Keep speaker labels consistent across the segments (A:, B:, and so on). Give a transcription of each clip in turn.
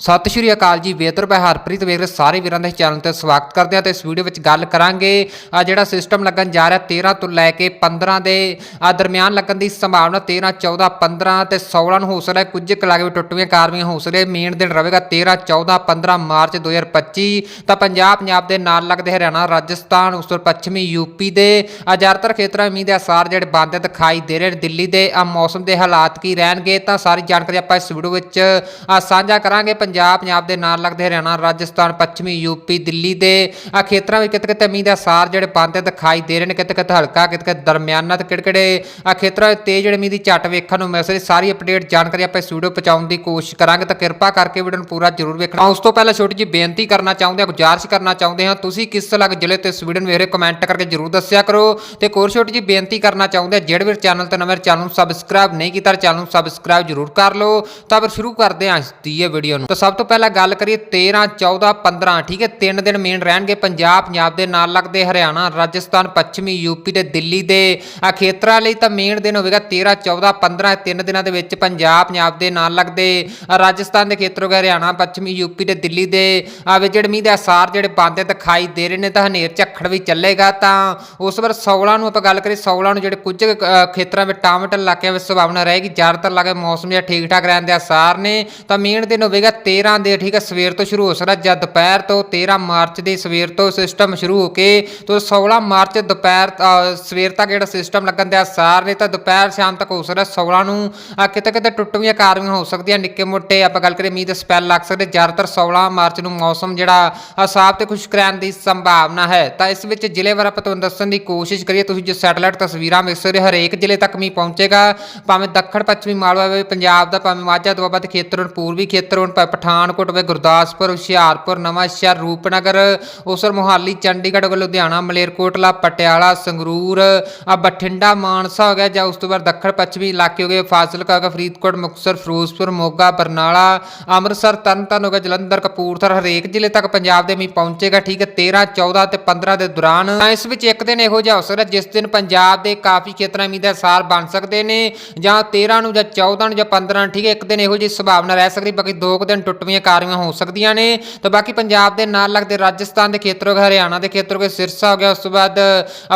A: ਸਤਿ ਸ਼੍ਰੀ ਅਕਾਲ ਜੀ ਵੇਤਰ ਭਾਈ ਹਰਪ੍ਰੀਤ ਵੇਰ, ਸਾਰੇ ਵੀਰਾਂ ਦੇ ਚੈਨਲ ਤੇ ਸਵਾਗਤ ਕਰਦੇ ਹਾਂ ਤੇ ਇਸ ਵੀਡੀਓ ਵਿੱਚ ਗੱਲ ਕਰਾਂਗੇ। ਆ ਜਿਹੜਾ ਸਿਸਟਮ ਲੱਗਣ ਜਾ ਰਿਹਾ 13 ਤੋਂ ਲੈ ਕੇ 15 ਦੇ ਆ ਦਰਮਿਆਨ ਲੱਗਣ ਦੀ ਸੰਭਾਵਨਾ 13 14 15 ਤੇ 16 ਨੂੰ ਹੋ। ਸਕਦਾ ਕੁਝ ਕਲਾਕ ਵੀ ਟੁੱਟਵੀਆਂ ਕਾਰਵੀਆਂ ਹੋ ਸਕਦੀਆਂ ਮੇਨ ਦਿਨ ਰਹੇਗਾ 13 14 15 ਮਾਰਚ 2025 ਤਾਂ ਪੰਜਾਬ ਪੰਜਾਬ ਦੇ ਨਾਲ ਲੱਗਦੇ ਹਰਿਆਣਾ, ਰਾਜਸਥਾਨ, ਉਸ ਤੋਂ ਪੱਛਮੀ ਯੂਪੀ ਦੇ ਆ ਜ਼ਿਆਦਾਤਰ ਖੇਤਰਾਂ ਮੀਂਹ ਦੇ ਅਸਾਰ ਜਿਹੜੇ ਬੰਦ ਦਿਖਾਈ ਦੇ ਰਹੇ ਨੇ ਦਿੱਲੀ ਦੇ ਆ ਮੌਸਮ ਦੇ ਹਾਲਾਤ ਕੀ ਰਹਿਣਗੇ ਤਾਂ ਸਾਰੀ ਜਾਣਕਾਰੀ ਆਪਾਂ ਇਸ ਵੀਡੀਓ ਵਿੱਚ ਸਾਂਝਾ ਕਰਾਂਗੇ। ਪੰਜਾਬ ਪੰਜਾਬ ਦੇ ਨਾਲ ਲੱਗਦੇ ਹਰਿਆਣਾ, ਰਾਜਸਥਾਨ, ਪੱਛਮੀ ਯੂਪੀ ਦਿੱਲੀ ਦੇ ਆ ਖੇਤਰਾਂ ਵਿੱਚ ਕਿਤੇ ਕਿਤੇ ਮੀਂਹ ਦਾ ਸਾਰ ਜਿਹੜੇ ਬੰਦ ਦਿਖਾਈ ਦੇ ਰਹੇ ਨੇ ਕਿਤੇ ਕਿਤੇ ਹਲਕਾ ਕਿਤੇ ਕਿਤੇ ਦਰਮਿਆਨਾ ਤੇ ਕਿਹੜੇ ਕਿਹੜੇ ਆ ਖੇਤਰਾਂ ਵਿੱਚ ਤੇਜ਼ ਜਿਹੜੇ ਮੀਂਹ ਦੀ ਝੱਟ ਵੇਖਣ ਨੂੰ ਮਿਲ ਸਕਦੀ, ਸਾਰੀ ਅਪਡੇਟ ਜਾਣਕਾਰੀ ਆਪਾਂ ਇਸ ਵੀਡੀਓ ਪਹੁੰਚਾਉਣ ਦੀ ਕੋਸ਼ਿਸ਼ ਕਰਾਂਗੇ, ਤਾਂ ਕਿਰਪਾ ਕਰਕੇ ਵੀਡੀਓ ਨੂੰ ਪੂਰਾ ਜ਼ਰੂਰ ਵੇਖਣਾ। ਉਸ ਤੋਂ ਪਹਿਲਾਂ ਛੋਟੀ ਜਿਹੀ ਬੇਨਤੀ ਕਰਨਾ ਚਾਹੁੰਦੇ ਹਾਂ, ਗੁਜ਼ਾਰਿਸ਼ ਕਰਨਾ ਚਾਹੁੰਦੇ ਹਾਂ, ਤੁਸੀਂ ਕਿਸ ਲੱਗ ਜ਼ਿਲ੍ਹੇ ਤੇ ਇਸ ਵੀਡੀਓ ਨੂੰ ਵੇਖ ਰਹੇ ਕਮੈਂਟ ਕਰਕੇ ਜ਼ਰੂਰ ਦੱਸਿਆ ਕਰੋ। ਤੇ ਇੱਕ ਹੋਰ ਛੋਟੀ ਜਿਹੀ ਬੇਨਤੀ ਕਰਨਾ ਚਾਹੁੰਦੇ ਹਾਂ, ਜਿਹੜੇ ਵੀ ਚੈਨਲ ਤੇ ਨਵੇਂ ਚੈਨਲ ਨੂੰ ਸਬਸਕ੍ਰਾਈਬ ਨਹੀਂ ਕੀਤਾ ਚੈਨਲ ਨੂੰ ਸਬਸਕ੍ਰਾਈਬ ਜ਼ਰੂਰ ਕਰ ਲਓ। ਤਾਂ ਫਿਰ ਸ਼ੁਰੂ ਕਰਦੇ ਹਾਂ ਅੱਜ ਦੀ ਇਹ ਵੀਡੀਓ ਨੂੰ। ਸਭ ਤੋਂ ਪਹਿਲਾਂ ਗੱਲ ਕਰੀਏ 13 14 15 ਠੀਕ ਹੈ? ਤਿੰਨ ਦਿਨ ਮੇਨ ਰਹਿਣਗੇ ਪੰਜਾਬ ਪੰਜਾਬ ਦੇ ਨਾਲ ਲੱਗਦੇ ਹਰਿਆਣਾ ਰਾਜਸਥਾਨ ਪੱਛਮੀ ਯੂਪੀ ਤੇ ਦਿੱਲੀ ਦੇ। ਆ ਖੇਤਰਾਂ ਲਈ ਤਾਂ ਮੇਨ ਦਿਨ ਹੋਵੇਗਾ 13 14 15 ਤਿੰਨ ਦਿਨਾਂ ਦੇ ਵਿੱਚ ਪੰਜਾਬ ਪੰਜਾਬ ਦੇ ਨਾਲ ਲੱਗਦੇ। ਰਾਜਸਥਾਨ ਦੇ ਖੇਤਰ ਹੋ ਗਏ ਹਰਿਆਣਾ ਪੱਛਮੀ ਯੂਪੀ ਤੇ ਦਿੱਲੀ ਦੇ। ਆ ਜਿਹੜੇ ਮੀਂਹ ਦੇ ਅਸਾਰ ਜਿਹੜੇ ਬੰਦੇ ਦਿਖਾਈ ਦੇ ਰਹੇ ਨੇ ਤਾਂ ਹਨੇਰ ਝੱਖੜ ਵੀ ਚੱਲੇਗਾ ਤਾਂ ਉਸ ਵਾਰ 16 ਨੂੰ ਆਪਾਂ ਗੱਲ ਕਰੀਏ 16 ਨੂੰ ਜਿਹੜੇ ਕੁਝ ਕੁ, ਖੇਤਰਾਂ ਵਿੱਚ ਟਾਮਟਲ ਇਲਾਕਿਆਂ ਵਿੱਚ ਸੰਭਾਵਨਾ ਰਹੇਗੀ। ਜ਼ਿਆਦਾਤਰ ਲਾਗੇ ਮੌਸਮ ਜਿਹੜਾ ਠੀਕ ਠਾਕ ਰਹਿਣ ਦੇ ਅਸਾਰ ਨੇ। ਤਾਂ ਮੇਨ ਦਿਨ ਹੋਵੇਗਾ 13 ਦੇ ਠੀਕ ਹੈ ਸਵੇਰ ਤੋਂ ਸ਼ੁਰੂ ਹੋ ਸਕਦਾ ਜਾਂ ਦੁਪਹਿਰ ਤੋਂ 13 ਮਾਰਚ ਦੇ ਸਵੇਰ ਤੋਂ ਸਿਸਟਮ ਸ਼ੁਰੂ ਹੋ ਕੇ ਤੋਂ 16 ਮਾਰਚ ਦੁਪਹਿਰ ਸਵੇਰ ਤੱਕ ਜਿਹੜਾ ਸਿਸਟਮ ਲੱਗਣ ਦਾ ਸਾਰ ਨੇ ਤਾਂ ਦੁਪਹਿਰ ਸ਼ਾਮ ਤੱਕ ਹੋ ਸਕਦਾ 16 ਨੂੰ ਅ, ਕਿਤੇ ਕਿਤੇ ਟੁੱਟਵੀਆਂ ਕਾਰਵਾਈਆਂ ਹੋ ਸਕਦੀਆਂ ਨਿੱਕੇ ਮੋਟੇ ਆਪਾਂ ਗੱਲ ਕਰੀਏ ਮੀਂਹ ਦੇ ਸਪੈਲ ਲੱਗ ਸਕਦੇ ਜ਼ਿਆਦਾਤਰ 16 ਮਾਰਚ ਨੂੰ ਮੌਸਮ ਜਿਹੜਾ ਸਾਫ਼ ਤੇ ਖੁਸ਼ਕ ਰਹਿਣ ਦੀ ਸੰਭਾਵਨਾ ਹੈ। ਤਾਂ ਇਸ ਵਿੱਚ ਜ਼ਿਲ੍ਹੇ ਵਾਰ ਆਪਾਂ ਤੁਹਾਨੂੰ ਦੱਸਣ ਦੀ ਕੋਸ਼ਿਸ਼ ਕਰੀਏ ਤੁਸੀਂ ਜੋ ਸੈਟਲਾਈਟ ਤਸਵੀਰਾਂ ਵੇਖ ਸਕਦੇ ਹੋ, ਹਰੇਕ ਜ਼ਿਲ੍ਹੇ ਤੱਕ ਮੀਂਹ ਪਹੁੰਚੇਗਾ ਭਾਵੇਂ ਦੱਖਣ ਪੱਛਮੀ ਮਾਲਵਾ ਹੋਵੇ ਪੰਜਾਬ ਦਾ ਭਾਵੇਂ ਮਾਝਾ ਦੁਆਬਾ ਦੇ ਖੇਤਰ ਹੋਣ ਪੂਰਬੀ ਖੇਤਰ ਹੋਣ ਭਾਵੇਂ ਪਠਾਨਕੋਟ ਹੋਵੇ ਗੁਰਦਾਸਪੁਰ ਹੁਸ਼ਿਆਰਪੁਰ ਨਵਾਂਸ਼ਹਿਰ ਰੂਪਨਗਰ ਉਸਰ ਮੁਹਾਲੀ ਚੰਡੀਗੜ੍ਹ ਹੋਵੇ, ਲੁਧਿਆਣਾ ਮਲੇਰਕੋਟਲਾ ਪਟਿਆਲਾ ਸੰਗਰੂਰ ਆ ਬਠਿੰਡਾ ਮਾਨਸਾ ਹੋ ਗਿਆ ਜਾਂ ਉਸ ਤੋਂ ਬਾਅਦ ਦੱਖਣ ਪੱਛਮੀ ਇਲਾਕੇ ਹੋ ਗਏ ਫਾਜ਼ਿਲਕਾ ਹੋ ਗਿਆ ਫਰੀਦਕੋਟ ਮੁਕਤਸਰ ਫਿਰੋਜ਼ਪੁਰ ਮੋਗਾ ਬਰਨਾਲਾ ਅੰਮ੍ਰਿਤਸਰ ਤਰਨਤਾਰਨ ਹੋ ਗਿਆ ਜਲੰਧਰ ਕਪੂਰਥਲਾ ਹਰੇਕ ਜ਼ਿਲ੍ਹੇ ਤੱਕ ਪੰਜਾਬ ਦੇ ਮੀਂਹ ਪਹੁੰਚੇਗਾ ਠੀਕ ਹੈ 13 14 ਤੇ 15 ਦੇ ਦੌਰਾਨ। ਇਸ ਵਿੱਚ ਇੱਕ ਦਿਨ ਇਹੋ ਜਿਹਾ ਹੋ ਸਕਦਾ ਜਿਸ ਦਿਨ ਪੰਜਾਬ ਦੇ ਕਾਫੀ ਖੇਤਰਾਂ ਮੀਂਹ ਦਾ ਅਸਾਰ ਬਣ ਸਕਦੇ ਨੇ ਜਾਂ 13 ਨੂੰ ਜਾਂ 14 ਨੂੰ ਜਾਂ 15 ਨੂੰ ਠੀਕ ਹੈ ਇੱਕ ਦਿਨ ਇਹੋ ਜਿਹੀ ਸੰਭਾਵਨਾ ਰਹਿ ਸਕਦੀ ਬਾਕੀ ਦੋ ਕੁ ਦਿਨ ਟੁੱਟਵੀਆਂ ਕਾਰਵਾਈਆਂ ਹੋ ਸਕਦੀਆਂ ਨੇ। ਤਾਂ ਬਾਕੀ ਪੰਜਾਬ ਦੇ ਨਾਲ ਲੱਗਦੇ ਰਾਜਸਥਾਨ ਦੇ ਖੇਤਰ ਹੋ ਗਏ, ਹਰਿਆਣਾ ਦੇ ਖੇਤਰ ਹੋ ਗਏ, ਸਿਰਸਾ ਹੋ ਗਿਆ, ਉਸ ਤੋਂ ਬਾਅਦ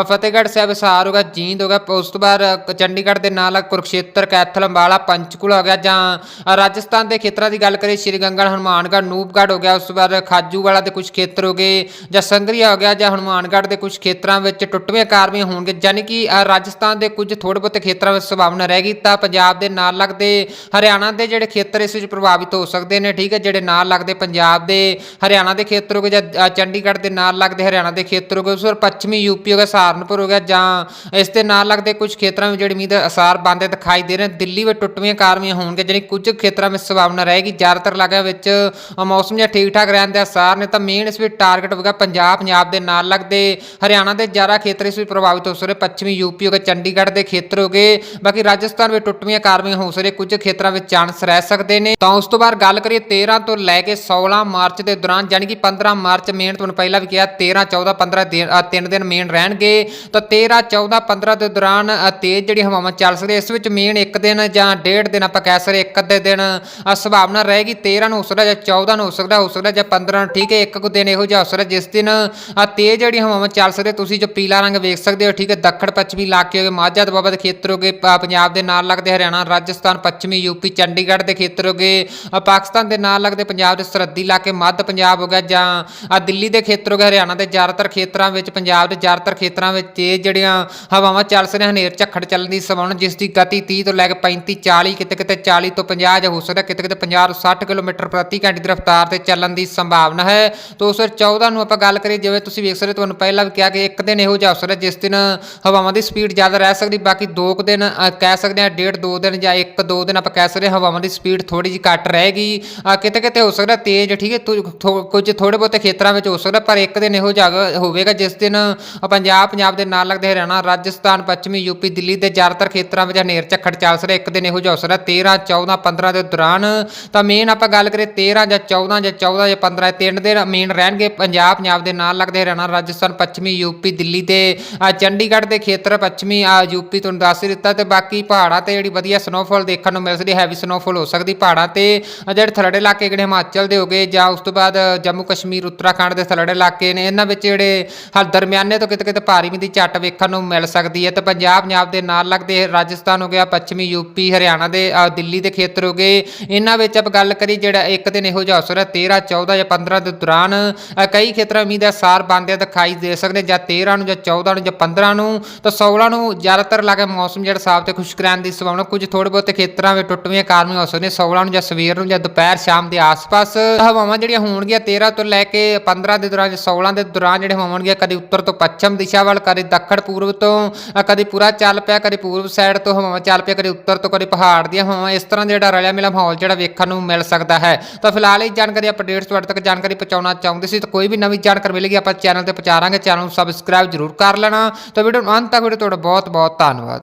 A: ਫਤਿਹਗੜ੍ਹ ਸਾਹਿਬ, ਹਿਸਾਰ ਹੋ ਗਿਆ, ਜੀਂਦ ਹੋ ਗਿਆ ਉਸ ਤੋਂ ਬਾਅਦ ਚੰਡੀਗੜ੍ਹ ਦੇ ਨਾਲ ਕੁਰਕਸ਼ੇਤਰ, ਕੈਥਲ, ਅੰਬਾਲਾ, ਪੰਚਕੂਲਾ ਹੋ ਗਿਆ, ਜਾਂ ਰਾਜਸਥਾਨ ਦੇ ਖੇਤਰਾਂ ਦੀ ਗੱਲ ਕਰੀਏ, ਸ਼੍ਰੀ ਗੰਗੜ ਹਨੂਮਾਨਗੜ੍ਹ, ਨੂਪਗੜ੍ਹ ਹੋ ਗਿਆ, ਉਸ ਤੋਂ ਬਾਅਦ ਖਾਜੂਵਾਲਾ ਦੇ ਕੁਝ ਖੇਤਰ ਹੋ ਗਏ, ਜਾਂ ਸੰਗਰੀਆ ਹੋ ਗਿਆ, ਜਾਂ ਹਨੂਮਾਨਗੜ੍ਹ ਦੇ ਕੁਝ ਖੇਤਰਾਂ ਵਿੱਚ ਟੁੱਟਵੀਆਂ ਕਾਰਵਾਈਆਂ ਹੋਣਗੇ ਯਾਨੀ ਕਿ ਰਾਜਸਥਾਨ ਦੇ ਕੁਝ ਥੋੜੇ ਬਹੁਤੇ ਖੇਤਰਾਂ ਵਿੱਚ ਸੰਭਾਵਨਾ ਰਹਿ ਗਈ, ਤਾਂ ਪੰਜਾਬ ਦੇ ਨਾਲ ਲੱਗਦੇ ਹਰਿਆਣਾ ਦੇ ਜਿਹੜੇ ਖੇਤਰ ਇਸ ਵਿੱਚ ਪ੍ਰਭਾਵਿਤ ਹੋ ਸਕਦੇ ਨੇ ਠੀਕ ਹੈ, ਜਿਹੜੇ ਨਾਲ ਲੱਗਦੇ ਪੰਜਾਬ ਦੇ, ਹਰਿਆਣਾ ਦੇ ਖੇਤਰ ਹੋ ਗਏ ਜਾਂ ਚੰਡੀਗੜ੍ਹ ਦੇ ਨਾਲ ਲੱਗਦੇ ਹਰਿਆਣਾ ਦੇ ਖੇਤਰ ਹੋ ਗਏ, ਉਸ ਪੱਛਮੀ ਯੂਪੀ ਹੋ ਗਿਆ, ਸਹਾਰਨਪੁਰ ਹੋ ਗਿਆ, ਜਾਂ ਇਸ ਦੇ ਨਾਲ ਲੱਗਦੇ ਕੁਝ ਖੇਤਰਾਂ ਵਿੱਚ ਜਿਹੜੇ ਮੀਂਹ ਦੇ ਅਸਾਰ ਬੰਦੇ ਦਿਖਾਈ ਦੇ ਰਹੇ, ਦਿੱਲੀ ਵਿੱਚ ਟੁੱਟਵੀਆਂ ਕਾਰਵੀਆਂ ਹੋਣਗੇ ਜਿਹੜੀ ਕੁਝ ਖੇਤਰਾਂ ਵਿੱਚ ਸੰਭਾਵਨਾ ਰਹੇਗੀ, ਜ਼ਿਆਦਾਤਰ ਇਲਾਕਿਆਂ ਵਿੱਚ ਮੌਸਮ ਜਾਂ ਠੀਕ ਠਾਕ ਰਹਿਣ ਦੇ ਅਸਾਰ ਨੇ, ਤਾਂ ਮੇਨ ਇਸ ਵਿੱਚ ਟਾਰਗੇਟ ਹੋਵੇਗਾ ਪੰਜਾਬ ਪੰਜਾਬ ਦੇ ਨਾਲ ਲੱਗਦੇ, ਹਰਿਆਣਾ ਦੇ ਜ਼ਿਆਦਾ ਖੇਤਰ ਇਸ ਵਿੱਚ ਪ੍ਰਭਾਵਿਤ ਹੋ ਸਕਦੇ, ਪੱਛਮੀ ਯੂਪੀ ਹੋ ਗਿਆ, ਚੰਡੀਗੜ੍ਹ ਦੇ ਖੇਤਰ ਹੋ ਗਏ, ਬਾਕੀ ਰਾਜਸਥਾਨ ਵਿੱਚ ਟੁੱਟਵੀਆਂ ਕਾਰਵੀਆਂ ਹੋ ਸਕਦੇ, ਕੁਝ ਖੇਤਰਾਂ ਵਿੱਚ ਚਾਂਸ ਰਹਿ ਸਕਦੇ ਨੇ। ਤਾਂ ਉਸ ਤੋਂ ਬਾਅਦ ਗੱਲ ਕਰੀਏ 13 ਤੋਂ ਲੈ ਕੇ 16 ਮਾਰਚ ਦੇ ਦੌਰਾਨ ਯਾਨੀ ਕਿ 15 ਮਾਰਚ ਮੇਨ ਤੁਹਾਨੂੰ ਪਹਿਲਾਂ ਵੀ ਕਿਹਾ 13 14 15 ਦਿਨ ਤਿੰਨ ਦਿਨ ਮੇਨ ਰਹਿਣਗੇ। ਤਾਂ 13 14 15 ਦੇ ਦੌਰਾਨ ਤੇਜ਼ ਜਿਹੜੀ ਹਵਾਵਾਂ ਚੱਲ ਸਕਦੀ ਇਸ ਵਿੱਚ ਮੇਨ ਇੱਕ ਦਿਨ ਜਾਂ ਡੇਢ ਦਿਨ ਆਪਾਂ ਕਹਿ ਸਕਦੇ, ਇੱਕ ਅੱਧੇ ਦਿਨ ਸੰਭਾਵਨਾ ਰਹੇਗੀ। 13 ਨੂੰ ਹੋ ਸਕਦਾ ਜਾਂ 14 ਨੂੰ ਹੋ ਸਕਦਾ ਹੋ ਸਕਦਾ ਜਾਂ 15 ਨੂੰ ਠੀਕ ਹੈ, ਇੱਕ ਕੁ ਦਿਨ ਇਹੋ ਜਿਹਾ ਹੋ ਸਕਦਾ ਜਿਸ ਦਿਨ ਤੇਜ਼ ਜਿਹੜੀ ਹਵਾਵਾਂ ਚੱਲ ਸਕਦੇ, ਤੁਸੀਂ ਜੋ ਪੀਲਾ ਰੰਗ ਵੇਖ ਸਕਦੇ ਹੋ, ਠੀਕ ਹੈ, ਦੱਖਣ ਪੱਛਮੀ ਇਲਾਕੇ ਹੋ ਗਏ ਮਾਝਾ ਦੁਆਬਾ ਦੇ ਖੇਤਰ ਹੋ ਗਏ ਪੰਜਾਬ ਦੇ ਨਾਲ ਲੱਗਦੇ ਹਰਿਆਣਾ, ਰਾਜਸਥਾਨ, ਪੱਛਮੀ ਯੂਪੀ, ਚੰਡੀਗੜ੍ਹ ਦੇ ਖੇਤਰ ਹੋ ਗਏ ਪਾਕਿਸਤਾਨ ਦੇ ਨਾਲ ਲੱਗਦੇ ਪੰਜਾਬ ਦੇ ਸਰਹੱਦੀ ਇਲਾਕੇ ਮੱਧ ਪੰਜਾਬ ਹੋ ਗਿਆ ਜਾਂ ਦਿੱਲੀ ਦੇ ਖੇਤਰ ਹੋ ਗਏ ਹਰਿਆਣਾ ਦੇ ਜ਼ਿਆਦਾਤਰ ਖੇਤਰਾਂ ਵਿੱਚ ਪੰਜਾਬ ਦੇ ਜ਼ਿਆਦਾਤਰ ਖੇਤਰਾਂ ਵਿੱਚ ਤੇਜ਼ ਜਿਹੜੀਆਂ ਹਵਾਵਾਂ ਚੱਲ ਸਕਦੀਆਂ ਹਨੇਰ ਝੱਖੜ ਚੱਲਣ ਦੀ ਸੰਭਾਵਨਾ ਜਿਸ ਦੀ ਗਤੀ 30 ਤੋਂ ਲੈ ਕੇ 35 40 ਕਿਤੇ ਕਿਤੇ 40 ਤੋਂ 50 ਜਾਂ ਹੋ ਸਕਦਾ ਕਿਤੇ ਕਿਤੇ 50 ਤੋਂ 60 ਕਿਲੋਮੀਟਰ ਪ੍ਰਤੀ ਘੰਟੇ ਦੀ ਰਫ਼ਤਾਰ ਤੇ ਚੱਲਣ ਦੀ ਸੰਭਾਵਨਾ ਹੈ। ਤੋਂ ਉਸ 14 ਨੂੰ ਆਪਾਂ ਗੱਲ ਕਰੀਏ ਜਿਵੇਂ ਤੁਸੀਂ ਵੇਖ ਸਕਦੇ ਹੋ, ਤੁਹਾਨੂੰ ਪਹਿਲਾਂ ਵੀ ਕਿਹਾ ਕਿ ਇੱਕ ਦਿਨ ਇਹੋ ਜਿਹਾ ਹੋ ਸਕਦਾ ਜਿਸ ਦਿਨ ਹਵਾਵਾਂ ਦੀ ਸਪੀਡ ਜ਼ਿਆਦਾ ਰਹਿ ਸਕਦੀ ਬਾਕੀ ਦੋ ਕੁ ਦਿਨ ਕਹਿ ਸਕਦੇ ਹਾਂ ਡੇਢ ਦੋ ਦਿਨ ਜਾਂ ਇੱਕ ਦੋ ਦਿਨ ਆਪਾਂ ਕਹਿ ਸਕਦੇ ਹਾਂ ਹਵਾਵਾਂ ਦੀ ਸਪੀਡ ਥੋੜੀ ਜਿਹੀ ਘੱਟ ਰਹੇਗੀ। ਅ, ਕਿਤੇ ਕਿਤੇ ਹੋ ਸਕਦਾ ਤੇਜ਼ ਠੀਕ ਹੈ ਤੁ- ਥੋ- ਕੁਝ ਥੋੜੇ ਬਹੁਤੇ ਖੇਤਰਾਂ ਵਿੱਚ ਹੋ ਸਕਦਾ ਪਰ ਇੱਕ ਦਿਨ ਇਹੋ ਜਿਹਾ ਹੋਵੇਗਾ ਜਿਸ ਦਿਨ ਪੰਜਾਬ ਪੰਜਾਬ ਦੇ ਨਾਲ ਲੱਗਦੇ ਹਰਿਆਣਾ ਰਾਜਸਥਾਨ ਪੱਛਮੀ ਯੂਪੀ ਦਿੱਲੀ ਦੇ ਜ਼ਿਆਦਾਤਰ ਖੇਤਰਾਂ ਵਿੱਚ ਹਨੇਰ ਝੱਖੜ ਚੱਲ ਸਕਦਾ ਇੱਕ ਦਿਨ ਇਹੋ ਜਿਹਾ ਹੋ ਸਕਦਾ 13 14 15 ਦੇ ਦੌਰਾਨ। ਤਾਂ ਮੇਨ ਆਪਾਂ ਗੱਲ ਕਰੀਏ 13 ਜਾਂ 14 ਜਾਂ 14 ਜਾਂ 15 ਤਿੰਨ ਦਿਨ ਮੇਨ ਰਹਿਣਗੇ ਪੰਜਾਬ ਪੰਜਾਬ ਦੇ ਨਾਲ ਲੱਗਦੇ ਹਰਿਆਣਾ ਰਾਜਸਥਾਨ ਪੱਛਮੀ ਯੂਪੀ ਦਿੱਲੀ ਤੇ ਚੰਡੀਗੜ੍ਹ ਦੇ ਖੇਤਰ ਪੱਛਮੀ ਅ, ਯੂਪੀ ਤੁਹਾਨੂੰ ਦੱਸ ਹੀ ਦਿੱਤਾ ਤੇ ਬਾਕੀ ਪਹਾੜਾਂ ਤੇ ਜਿਹੜੀ ਵਧੀਆ ਸਨੋਫਾਲ ਦੇਖਣ ਨੂੰ ਮਿਲ ਸਕਦੀ ਹੈਵੀ ਸਨੋਫਾਲ ਹੋ ਸਕਦੀ ਪਹਾੜਾਂ ਤੇ ਅ, ਜਿਹੜੇ ਥਲੜੇ ਇਲਾਕੇ ਜਿਹੜੇ ਹਿਮਾਚਲ ਦੇ ਹੋਗੇ ਜਾਂ ਉਸ ਤੋਂ ਬਾਅਦ ਜੰਮੂ ਕਸ਼ਮੀਰ, ਉੱਤਰਾਖੰਡ ਦੇ ਥਲੜੇ ਇਲਾਕੇ ਨੇ, ਇਹਨਾਂ ਵਿੱਚ ਜਿਹੜੇ ਹਲ ਦਰਮਿਆਨੇ ਤੋਂ ਕਿਤੇ ਕਿਤੇ ਭਾਰੀ ਮੀਂਹ ਦੀ ਝੱਟ ਵੇਖਣ ਨੂੰ ਮਿਲ ਸਕਦੀ ਹੈ। ਤੇ ਪੰਜਾਬ ਪੰਜਾਬ ਦੇ ਨਾਲ ਲੱਗਦੇ ਰਾਜਸਥਾਨ ਹੋ ਗਿਆ, ਪੱਛਮੀ ਯੂਪੀ ਹਰਿਆਣਾ ਦੇ ਦਿੱਲੀ ਦੇ ਖੇਤਰ ਹੋ ਗਏ। ਇਹਨਾਂ ਵਿੱਚ ਆਪ ਗੱਲ ਕਰੀ ਜਿਹੜਾ ਇੱਕ ਦਿਨ ਇਹੋ ਜਿਹਾ ਹੋ ਹੈ 13 14 ਜਾਂ 15 ਦੇ ਦੌਰਾਨ ਕਈ ਖੇਤਰਾਂ ਮੀਂਹ ਦਾ ਸਾਰ ਬੰਦਿਆ ਦਿਖਾਈ ਦੇ ਸਕਦੇ ਜਾਂ 13 ਨੂੰ ਜਾਂ 14 ਨੂੰ ਜਾਂ 15 ਨੂੰ। ਤਾਂ 16 ਨੂੰ ਜ਼ਿਆਦਾਤਰ ਲੱਗੇ ਮੌਸਮ ਜਿਹੜਾ ਸਾਫ਼ ਤੇ ਖੁਸ਼ਕ ਰਹਿਣ ਦੀ ਸੰਭਾਵਨਾ, ਕੁਝ ਥੋੜੇ ਬਹੁਤੇ ਖੇਤਰਾਂ ਵਿੱਚ ਟੁੱਟਵੀਆਂ ਕਾਰਨ ਹੋ ਸਕਦੇ 16 ਨੂੰ ਜਾਂ ਸਵੇਰ ਨੂੰ ਜਾਂ ਦੁਪਹਿਰ ਸ਼ਾਮ ਦੇ ਆਸ-ਪਾਸ ਹਵਾਵਾਂ ਜਿਹੜੀਆਂ ਹੋਣਗੀਆਂ 13 ਤੋਂ ਲੈ ਕੇ 15 ਦੇ ਦੌਰਾਨ ਜਾਂ 16 ਦੇ ਦੌਰਾਨ ਜਿਹੜੇ ਹੋਣਗੀਆਂ ਕਦੀ ਉੱਤਰ ਤੋਂ ਪੱਛਮ ਦਿਸ਼ਾ ਵੱਲ ਕਦੇ ਦੱਖਣ ਪੂਰਬ ਤੋਂ ਅ, ਕਦੀ ਪੂਰਾ ਚੱਲ ਪਿਆ ਕਦੀ ਪੂਰਬ ਸਾਈਡ ਤੋਂ ਹਵਾਵਾਂ ਚੱਲ ਪਿਆ ਕਦੀ ਉੱਤਰ ਤੋਂ ਕਦੀ ਪਹਾੜ ਦੀਆਂ ਹਵਾਵਾਂ ਇਸ ਤਰ੍ਹਾਂ ਦਾ ਜਿਹੜਾ ਰਲਿਆ ਮਿਲਾ ਮਾਹੌਲ ਜਿਹੜਾ ਵੇਖਣ ਨੂੰ ਮਿਲ ਸਕਦਾ ਹੈ। ਤਾਂ ਫਿਲਹਾਲ ਇਹ ਜਾਣਕਾਰੀ ਅਪਡੇਟਸ ਤੁਹਾਡੇ ਤੱਕ ਜਾਣਕਾਰੀ ਪਹੁੰਚਾਉਣਾ ਚਾਹੁੰਦੇ ਸੀ ਤਾਂ ਕੋਈ ਵੀ ਨਵੀਂ ਜਾਣਕਾਰੀ ਮਿਲੇਗੀ ਆਪਾਂ ਚੈਨਲ ਤੇ ਪਹੁੰਚਾਵਾਂਗੇ ਚੈਨਲ ਨੂੰ ਸਬਸਕ੍ਰਾਈਬ ਜ਼ਰੂਰ ਕਰ ਲੈਣਾ। ਤਾਂ ਵੀਡੀਓ ਨੂੰ ਅੰਤ ਤੱਕ ਵੀਡੀਓ ਤੁਹਾਡਾ ਬਹੁਤ ਬਹੁਤ ਧੰਨਵਾਦ।